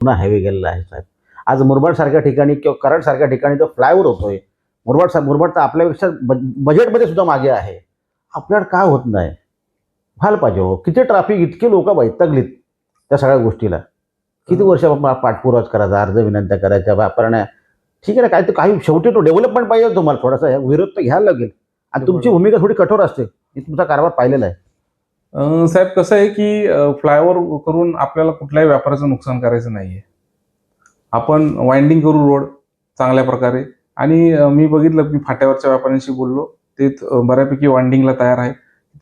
पुन्हा हायवे गेलेला आहे साहेब. आज मुरबाडसारख्या ठिकाणी किंवा कराडसारख्या ठिकाणी तो फ्लायओव्हर होतोय मुरबाड सा मुरबाड तर आपल्यापेक्षा बज बजेटमध्ये सुद्धा मागे आहे. आपल्याकडे का होत नाही? व्हायला पाहिजे हो. किती ट्रॅफिक इतके लोक वैतागलीत त्या सगळ्या गोष्टीला. किती वर्ष आपण पाठपुरावा करायचा अर्ज विनंत्या करायच्या वापरण्या. ठीक आहे ना काय तर काही शेवटी तो डेव्हलपमेंट पाहिजे तुम्हाला. थोडासा विरोध तर घ्यायला लागेल. आणि तुमची भूमिका थोडी कठोर असते. मी तुमचा कारभार पाहिलेला आहे. साहेब कसं आहे की फ्लायओव्हर करून आपल्याला कुठल्याही व्यापाराचं नुकसान करायचं नाहीये. आपण वाइंडिंग करू रोड चांगल्या प्रकारे. आणि मी बघितलं मी फाट्यावरच्या व्यापाऱ्यांशी बोललो. ते बऱ्यापैकी वाइंडिंगला तयार आहे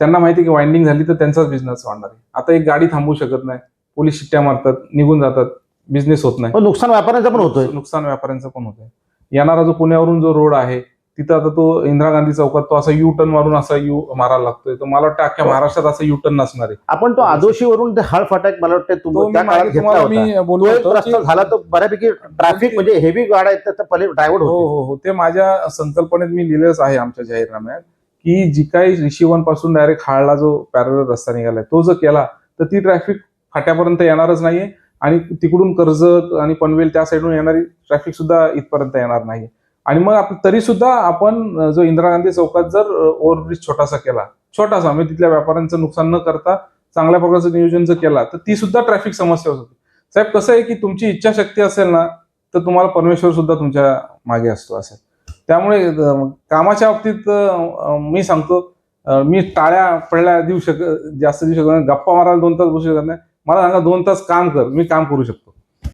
त्यांना माहिती आहे की वाइंडिंग झाली तर त्यांचाच बिझनेस वाढणार आहे. आता एक गाडी थांबवू शकत नाही. पोलीस शिट्ट्या मारतात निघून जातात. बिझनेस होत नाही. पण नुकसान व्यापाऱ्यांचं पण होतोय. नुकसान व्यापाऱ्यांचं पण होतंय. येणारा जो पुण्यावरून जो रोड आहे तिथं आता तो इंदिरा गांधी चौकात तो असा यू टर्न मारून असा यू मारायला लागतोय. तर मला वाटतं अख्ख्या महाराष्ट्रात असं यू टर्न नसणार आहे. आपण तो आदोशीवरून ते हळ फाटक मला वाटतं तो तुम्ही मी त्या काळात मागे घेतला तुम्हाला होता. मी तो बोललो एक होतो रस्ता झाला तर बऱ्यापैकी ट्रॅफिक म्हणजे हेवी गाड्या आहेत तर पहिले ड्रायव्हर हो होते. हो हो ते माझ्या संकल्पनेत मी लिहिलंच आहे आमच्या जाहीरनाम्यात की जी काही ऋषीवनपासून डायरेक्ट हाळला जो पॅरल रस्ता निघालाय तो जर केला तर ती ट्रॅफिक फाट्यापर्यंत येणारच नाहीये आणि तिकडून कर्जत आणि पनवेल त्या साईडून येणारी ट्रॅफिक सुद्धा इथपर्यंत येणार नाही आणि मग आप- तरी सुद्धा आपण जो इंदिरा गांधी चौकात जर ओव्हरब्रिज छोटासा केला छोटासा म्हणजे तिथल्या व्यापाऱ्यांचं नुकसान न करता चांगल्या प्रकारचं नियोजन जर केला तर ती सुद्धा ट्रॅफिक समस्या होती साहेब कसं आहे की तुमची इच्छाशक्ती असेल ना तर तुम्हाला परमेश्वर सुद्धा तुमच्या मागे असतो असेल त्यामुळे कामाच्या बाबतीत मी सांगतो मी टाळ्या पडल्या देऊ शक जास्त देऊ शकत नाही गप्पा मारायला दोन तास बसू शकत नाही. मला सांगा दोन तास काम कर मी काम करू शकतो.